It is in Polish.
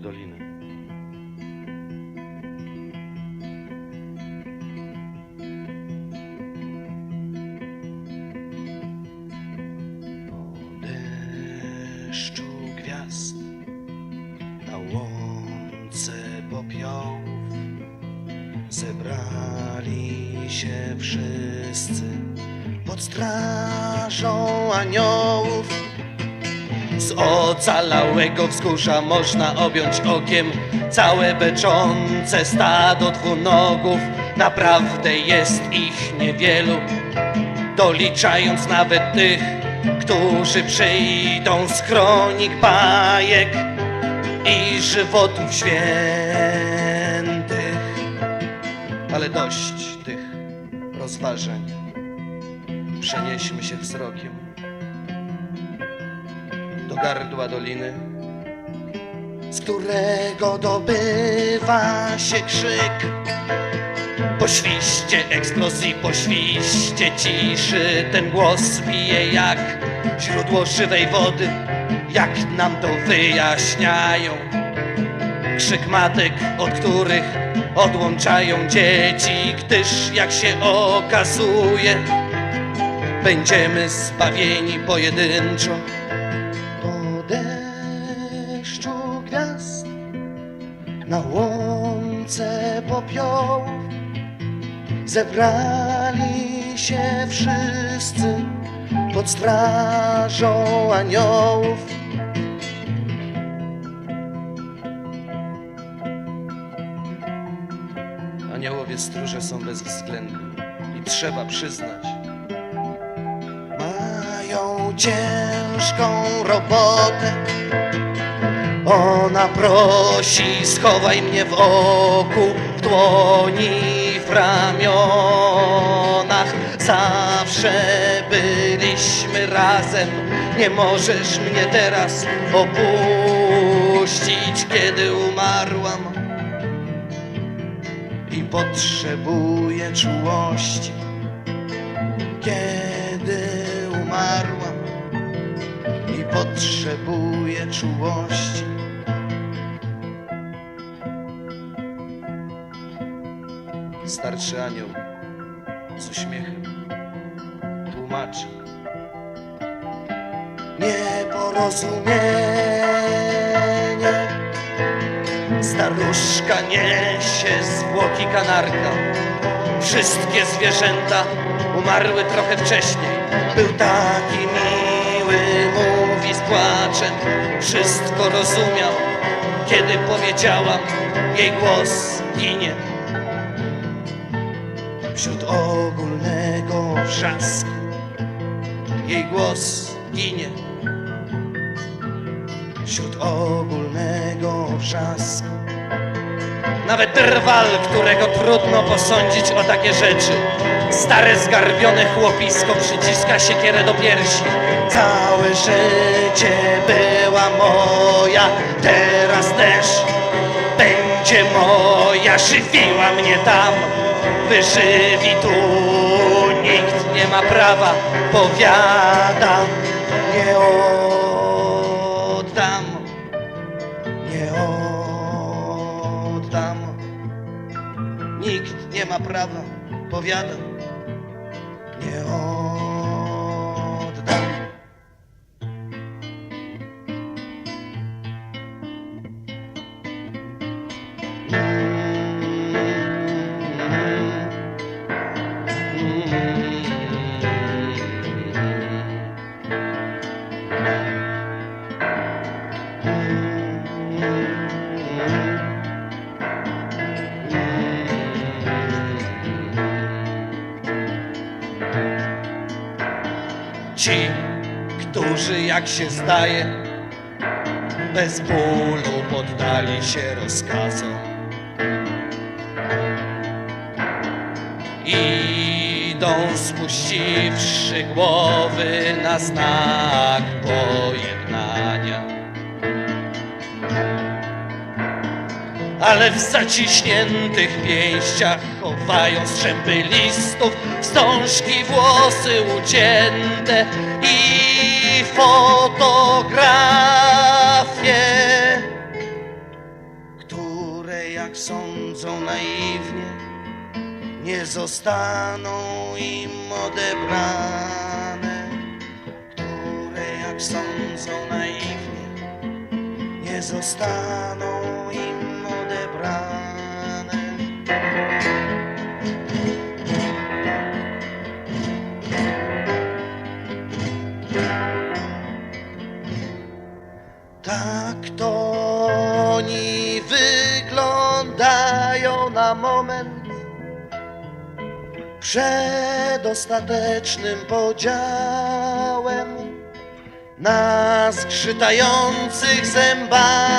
doliny. Gwiazd na łące popiołów zebrali się wszyscy pod strażą aniołów. Z ocalałego wzgórza można objąć okiem całe beczące stado dwunogów. Naprawdę jest ich niewielu, doliczając nawet tych, którzy przyjdą z kronik bajek i żywotów świętych. Ale dość tych rozważań. Przenieśmy się wzrokiem gardła doliny, z którego dobywa się krzyk. Po świście eksplozji, po świście ciszy, ten głos bije jak źródło żywej wody, jak nam to wyjaśniają. Krzyk matek, od których odłączają dzieci, gdyż jak się okazuje, będziemy zbawieni pojedynczo. Gwiazd na łące popiołów zebrali się wszyscy pod strażą aniołów. Aniołowie stróże są bezwzględni i trzeba przyznać, mają ciężką robotę. Ona prosi, schowaj mnie w oku, w dłoni, w ramionach. Zawsze byliśmy razem, nie możesz mnie teraz opuścić, kiedy umarłam. I potrzebuję czułości, kiedy umarłam i potrzebuję czułości. Starszy anioł z uśmiechem tłumaczy. Nieporozumienie. Staruszka niesie zwłoki kanarka. Wszystkie zwierzęta umarły trochę wcześniej. Był taki miły, mówi z płaczem. Wszystko rozumiał, kiedy powiedziałam, jej głos ginie. Wśród ogólnego wrzasku jej głos ginie. Wśród ogólnego wrzasku nawet drwal, którego trudno posądzić o takie rzeczy. Stare zgarbione chłopisko przyciska siekierę do piersi. Całe życie była moja, teraz też będzie moja. Żywiła mnie tam, wyżywi tu. Nikt nie ma prawa, powiadam, nie oddam nie oddam. Nikt nie ma prawa, powiadam, Ci, którzy jak się zdaje, bez bólu poddali się rozkazom. Spuściwszy głowy na znak pojednania. ale w zaciśniętych pięściach chowają strzępy listów, wstążki, włosy ucięte i nie zostaną im odebrane, które jak sądzą naiwnie, nie zostaną im odebrane. Tak to oni wyglądają na moment przed ostatecznym podziałem na zgrzytających zębami